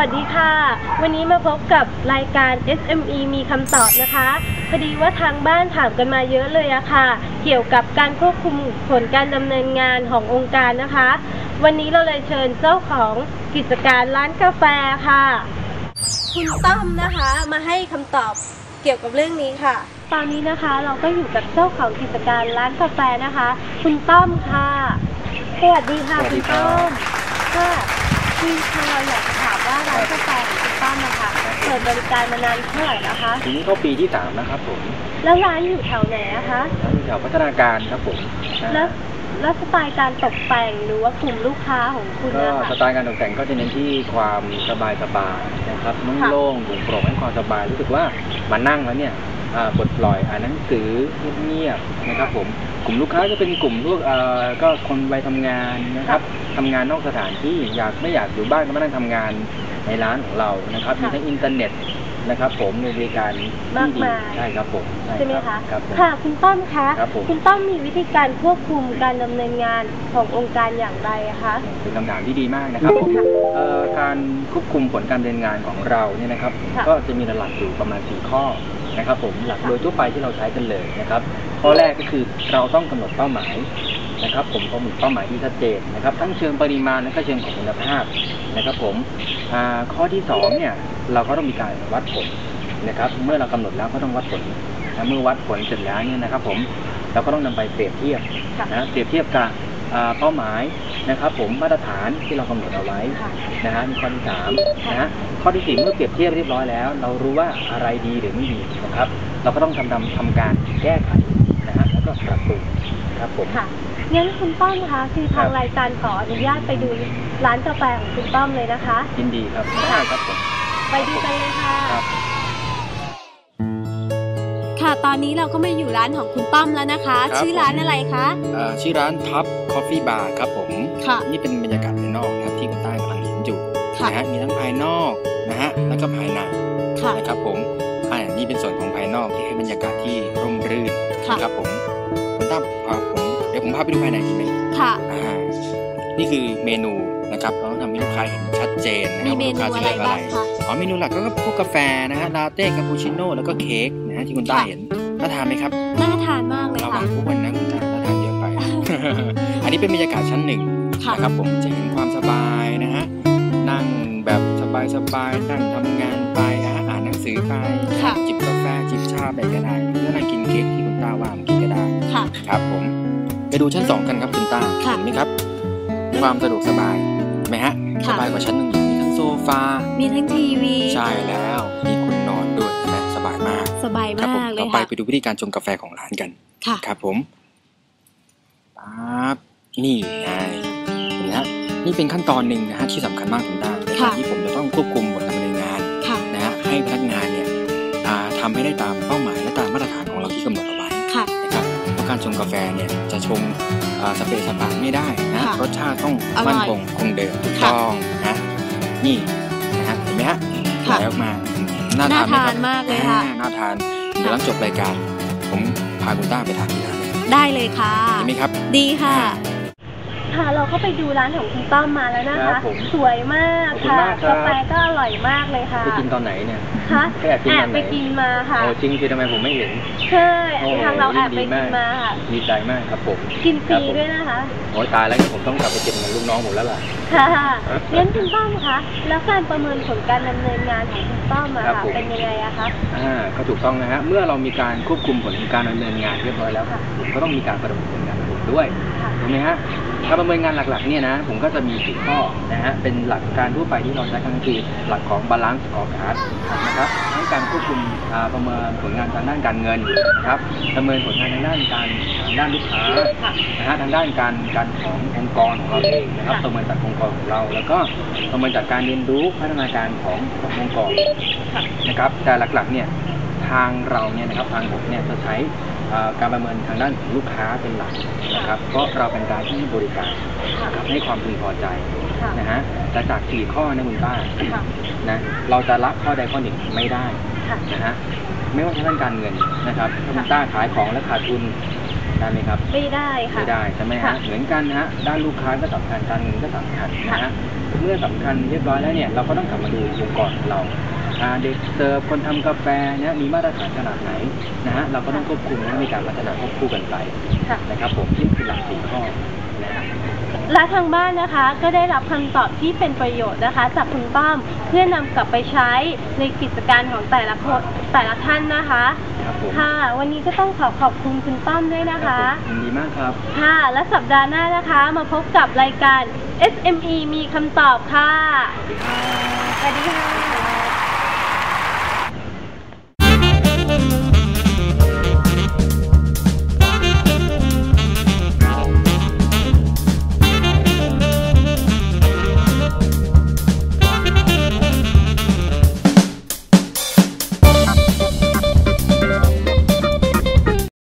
วันนี้มาพบกับรายการ SME มีคำตอบนะคะ พอดีว่าทางบ้านถามกันมาเยอะเลยอะค่ะ เกี่ยวกับการควบคุมผลการดำเนินงานขององค์การนะคะ วันนี้เราเลยเชิญเจ้าของกิจการร้านกาแฟค่ะ คุณต้อมนะคะมาให้คำตอบเกี่ยวกับเรื่องนี้ค่ะ ตอนนี้นะคะเราก็อยู่กับเจ้าของกิจการร้านกาแฟนะคะ คุณต้อมค่ะ สวัสดีค่ะสวัสคุดีณครับต้อมค่ะคือทางเราอยากจะถาม ว่าร้านกาแฟของคุณต้อมนะคะเปิดบริการมานานเท่าไหร่แล้วคะทีนี้เข้าปีที่สามนะครับผมแล้วร้านอยู่แถวไหนอะคะร้านอยู่แถวพัฒนาการครับผมนะแล้วแล้วสไตล์การตกแต่งหรือว่ากลุ่มลูกค้าของคุณก็นะคะ สไตล์การตกแต่งก็จะเน้นที่ความสบายสบายๆนะครับนุ่งค่ะ โล่งโปร่งโปร่งให้ความสบายรู้สึกว่ามานั่งแล้วเนี่ยอ่า ปลดปล่อยอ่านหนังสือเงียบๆนะครับผมกลุ่มลูกค้าจะเป็นกลุ่มพวกเอ่อก็คนวัยทำงานนะครับทำงานนอกสถานที่อยากไม่อยากอยู่บ้านก็มานั่งทำงานในร้านของเรานะครับมีทั้งอินเทอร์เน็ต นะครับผมมีบริการที่ดีใช่ครับผมใช่ใช่ไหมครัคะบครับผม ค่ะคุณต้อมคะครับผมคุณต้อมมีวิธีการควบคุมการดำเนินงานขององค์การอย่างไรอะคะ เป็นคำถามที่ดีมากนะครับผมค่ะเอ่อการควบคุมผลการดำเนินงานของเราเนี่ยนะครับ ค่ะก็จะมีหลักอยู่ประมาณ 4 ข้อนะครับผมหลักโดยทั่วไปที่เราใช้กันเลยนะครับ ข้อแรกก็คือเราต้องกำหนดเป้าหมาย นะครับ ผมกำหนดเป้าหมายที่ชัดเจนนะครับ ทั้งเชิงปริมาณและก็เชิงของคุณภาพนะครับ ผมอ่าข้อที่สองเนี่ยเราก็ต้องมีการวัดผลนะครับ เมื่อเรากำหนดแล้วก็ต้องวัดผลนะเมื่อวัดผลเสร็จแล้วเนี่ยนะครับ ผมเราก็ต้องนำไปเปรียบเทียบค่ะนะเปรียบเทียบกับอ่าเป้าหมายนะครับ ผมมาตรฐานที่เรากำหนดเอาไว้ค่ะนะฮะมีข้อที่สามนะฮะข้อที่สี่เมื่อเปรียบเทียบเรียบร้อยแล้ว เรารู้ว่าอะไรดีหรือไม่ดีนะครับ เราก็ต้องทำทำทำการแก้ไขนะฮะแล้วก็ปรับปรุง ครับผมค่ะงั้นคุณต้อมคะคือทางครับรายการขออนุญาตไปดูร้านกาแฟของคุณต้อมเลยนะคะ ยินดีครับได้ครับผมไปดูกันเลยค่ะครับค่ะตอนนี้เราก็มาอยู่ร้านของคุณต้อมแล้วนะคะครับชื่อร้านอะไรคะเอ่อชื่อร้านพับคอฟฟี่บาร์ครับผมค่ะนี่เป็นบรรยากาศภายนอกนะครับที่คุณใต้กำลังเห็นอยู่ค่ะนะฮะมีทั้งภายนอกนะฮะแล้วก็ภายในค่ะนะครับผมอ่านี่เป็นส่วนของภายนอกที่ให้บรรยากาศที่ร่มรื่นค่ะนะครับผมคุณตั้ม พาไปดูภายในดีไหมค่ะอ่านี่คือเมนูนะครับเราต้องทำให้ลูกค้าเห็นชัดเจนนะคมีรับเมว่าลูกนูค้าจะอะไรเลือกอะไรบ้างคะอ๋อเมนูหลักก็พวกกาแฟนะฮะลาเต้คาปูชิโน่แล้วก็เค้กนะฮะที่คุณต้าค่ะเห็นน่าทานไหมครับน่าทานมากเลยระวัค่ะงอ้วนนะคุณต้าถ้าทานเยอะไป อันนี้เป็นบรรยากาศชั้นหนึ่งค่ะนะครับผมจะเห็นความสบายนะฮะนั่งแบบสบายๆนั่งทำงานไปนะฮะอ่านหนังสือไปค่ะจิบกาแฟจิบชาไปก็ได้หรือนั่งกินเค้กที่คุณต้าว่ามันกินก็ได้ค่ะครับผมไป ดูชั้นสองกันครับคุณต้าค่ะเห็นไหมครับ ความสะดวกสบายเห็นไหมฮะค่ะสบายกว่าชั้นหนึ่งอีกมีทั้งโซฟา มีทั้งทีวี ใช่แล้วมีคุณนอนด้วยเห็นไหมสบายมาก สบายครับมาผมกเลต่อยไปค่ะไปดูวิธีการชงกาแฟของร้านกันค่ะครับผมปั๊บนี่ไงเห็นไหมฮะนี่เป็นขั้นตอนหนึ่งนะฮะที่สำคัญมากคุณต้าในค่ะการที่ผมจะต้องควบคุมผลการดำเนินงานค่ะนะฮะให้พนักงานเนี่ยอ่าทำให้ได้ตามเป้าหมายและตามมาตรฐานของเราที่กำหนดเอาไว้ การชงกาแฟเนี่ยจะชงอ่าสเปรย์สปาไม่ได้นะค่ะรสชาติต้องอร่อยมั่นคงคงเดิมถูกค่ะต้องนะนี่นะฮะเห็นไหมฮะค่ะไหลออกมาน่าทานไหมครับน่าทานมากเลยค่ะอ่าน่าทานเดี๋ยวหลังจบรายการ ผมพาคุณต้าไปทานที่ร้านเลยได้เลยค่ะดีไหมครับ ดีค่ะ ค่ะเราก็ไปดูร้านของคุณต้อมมาแล้วนะครัคะ บผมสวยมากขอบคุณค่ะมากครับ กาแฟก็อร่อยมากเลยค่ะไปกินตอนไหนเนี่ยคะไปแอบกินแอตอบนไหนไปกินมาค่ะโอ้จริงคือทำไมผมไม่เห็นใช่โอ้ทางเราแอบไปดีกิมากนมาค่ะ ดีใจมากครับผมกินฟรีครับผมด้วยนะคะ โอ้ยตายแล้วเนี่ยผมต้องกลับไปเก็บเงินลูกน้องผมแล้วล่ะ ค่ะงั้นคุณต้อมคะแล้วการประเมินผลการดำเนินงานของคุณต้อมอะครับค่ะผม เป็นยังไงอะคะ อ่าก็ถูกต้องนะฮะ เมื่อเรามีการควบคุมผลการดำเนินงานเรียบร้อยแล้วค่ะ ก็ต้องมีการประเมินผลงานผลด้วยค่ะ ถูกไหมฮะ การประเมินงานหลักๆเนี่ยนะผมก็จะมีสี่ข้อนะฮะเป็นหลักการทั่วไปที่เราใช้กันคือหลักของ balance scorecard นะครับทั้งการควบคุมประเมินผลงานทางด้านการเงินนะครับประเมินผลงานทางด้านการทางด้านลูกค้านะฮะทางด้านการการขององค์กรของเราเองนะครับประเมินจากองค์กรของเรา แล้วก็ประเมินจากการเรียนรู้พัฒนาการของขององค์กรนะครับแต่หลักๆเนี่ย ทางเราเนี่ยนะครับทางผมเนี่ยจะใช้เอ่อการประเมินทางด้านของลูกค้าเป็นหลักนะครับเพราะเราเป็นการที่ให้บริการค่ะนะครับให้ความพึงพอใจค่ะนะฮะแต่จากสี่ข้อนะคุณป้าค่ะนะเราจะละข้อใดข้อหนึ่งไม่ได้ค่ะนะฮะไม่ว่าทางด้านการเงินนะครับถ้าคุณป้าขายของและขาดทุนได้ไหมครับไม่ได้ค่ะไม่ได้ใช่ไหมค่ะฮะเหมือนกันนะฮะด้านลูกค้าก็สำคัญการเงินก็สำคัญนะค่ะฮะเมื่อสำคัญเรียบร้อยแล้วเนี่ยเราก็ต้องกลับมาดูองค์กรของเราอ่า เด็กเสิร์ฟคนทำกาแฟเนี่ยมีมาตรฐานขนาดไหนนะฮะเราก็ต้องควบคุมและมีการพัฒนาควบคู่กันไปค่ะนะครับผมนี่คือหลักสี่ข้อนะฮะและทางบ้านนะคะก็ได้รับคำตอบที่เป็นประโยชน์นะคะ จากคุณต้อมเพื่อนำกลับไปใช้ในกิจการของแต่ละคนแต่ละท่านนะคะครับผมค่ะ วันนี้ก็ต้องขอขอบคุณคุณต้อมด้วยนะคะรับผมยินดีมากครับค่ะ และสัปดาห์หน้านะคะ มาพบกับรายการ SME มีคำตอบค่ะสวัสดีครับสวัสดีค่ะ